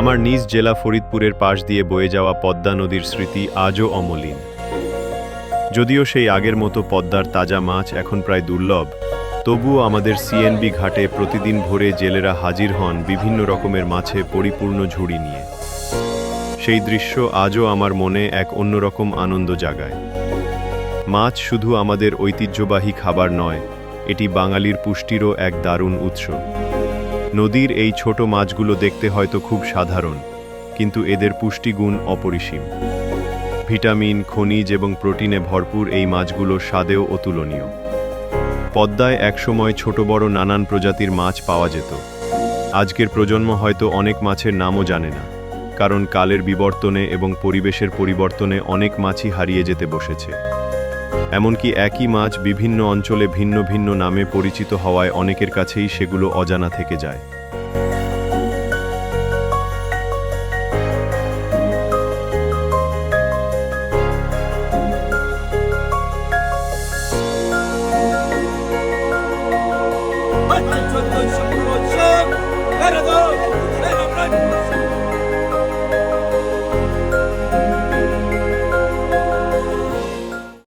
আমার নিজ জেলা ফরিদপুরের পাশ দিয়ে বয়ে যাওয়া পদ্মা নদীর স্মৃতি আজও অমলিন। যদিও সেই আগের মতো পদ্মার তাজা মাছ এখন প্রায় দুর্লভ, তবুও আমাদের সিএনবি ঘাটে প্রতিদিন ভোরে জেলেরা হাজির হন বিভিন্ন রকমের মাছে পরিপূর্ণ ঝুড়ি নিয়ে। সেই দৃশ্য আজও আমার মনে এক অন্যরকম আনন্দ জাগায়। মাছ শুধু আমাদের ঐতিহ্যবাহী খাবার নয়, এটি বাঙালির পুষ্টিরও এক দারুণ উৎস। নদীর এই ছোট মাছগুলো দেখতে হয়তো খুব সাধারণ, কিন্তু এদের পুষ্টিগুণ অপরিসীম। ভিটামিন, খনিজ এবং প্রোটিনে ভরপুর এই মাছগুলো স্বাদেও অতুলনীয়। পদ্মায় একসময় ছোট বড় নানান প্রজাতির মাছ পাওয়া যেত। আজকের প্রজন্ম হয়তো অনেক মাছের নামও জানে না, কারণ কালের বিবর্তনে এবং পরিবেশের পরিবর্তনে অনেক মাছই হারিয়ে যেতে বসেছে। এমনকি একই মাছ বিভিন্ন অঞ্চলে ভিন্ন ভিন্ন নামে পরিচিত হওয়ায় অনেকের কাছেই সেগুলো অজানা থেকে যায়। 万难的小。